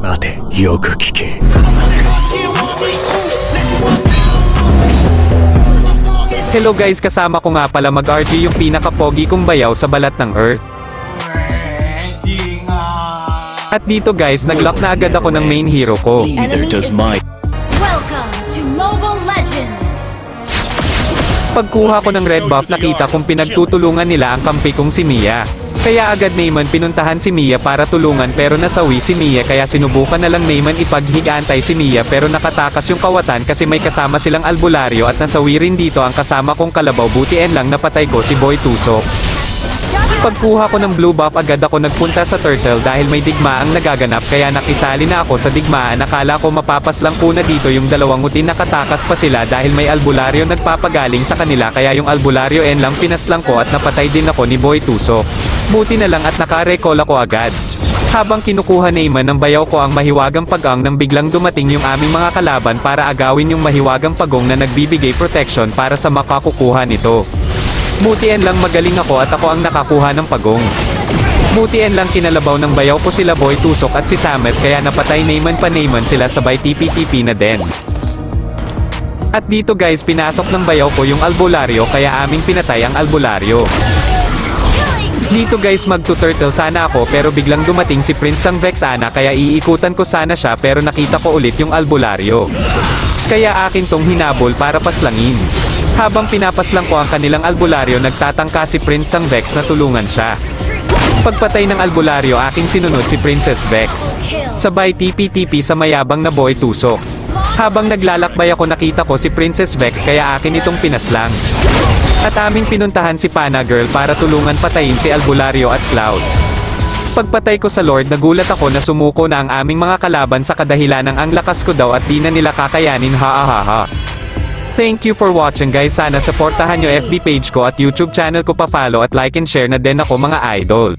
待てよく聞け Hello guys, kasama ko nga pala mag-RG yung pinaka-pogi kong bayaw sa balat ng Earth. At dito guys, nag-lock na agad ako ng main hero ko. Neither does my Welcome to Mobile Legends! Pagkuha ko ng red buff, nakita kong pinagtutulungan nila ang kampi kong si Mia. Kaya agad Neyman pinuntahan si Mia para tulungan pero nasawi si Mia kaya sinubukan na lang Neyman ipaghigantay si Mia pero nakatakas yung kawatan kasi may kasama silang albularyo at nasawi rin dito ang kasama kong kalabaw butiin lang napatay ko si Boy Tusok. Pagkuha ko ng blue buff agad ako nagpunta sa turtle dahil may digmaang nagaganap kaya nakisali na ako sa digmaan nakala ko mapapaslang ko na dito yung dalawang ngutin nakatakas pa sila dahil may albularyo nagpapagaling sa kanila kaya yung albularyo en lang pinaslang ko at napatay din ako ni Boy Tusok. Buti na lang at nakarecall ako agad. Habang kinukuha ni Iman ng bayaw ko ang mahiwagang pagang nang biglang dumating yung aming mga kalaban para agawin yung mahiwagang pagong na nagbibigay protection para sa makakukuha nito. Mutian lang magaling ako at ako ang nakakuha ng pagong. Mutian lang kinalabaw ng bayaw ko sila Boy Tusok at si Tames kaya napatay Neyman pa Neyman sila sabay TP-TP na din. At dito guys pinasok ng bayaw ko yung albularyo kaya aming pinatay ang albularyo. Dito guys magto-turtle sana ako pero biglang dumating si Prince sang Vexana kaya iikutan ko sana siya pero nakita ko ulit yung albularyo. Kaya akin tong hinabol para paslangin. Habang pinapaslang ko ang kanilang albularyo nagtatangka si Prince sang Vex na tulungan siya. Pagpatay ng albularyo aking sinunod si Princess Vex. Sabay TP-TP sa mayabang na boy tusok. Habang naglalakbay ako nakita ko si Princess Vex kaya akin itong pinaslang. At aming pinuntahan si Pana Girl para tulungan patayin si Albularyo at Cloud. Pagpatay ko sa Lord nagulat ako na sumuko na ang aming mga kalaban sa kadahilan ng ang lakas ko daw at di na nila kakayanin ha ha ha ha. Thank you for watching guys sana supportahan nyo FB page ko at YouTube channel ko pa follow at like and share na din ako mga idol.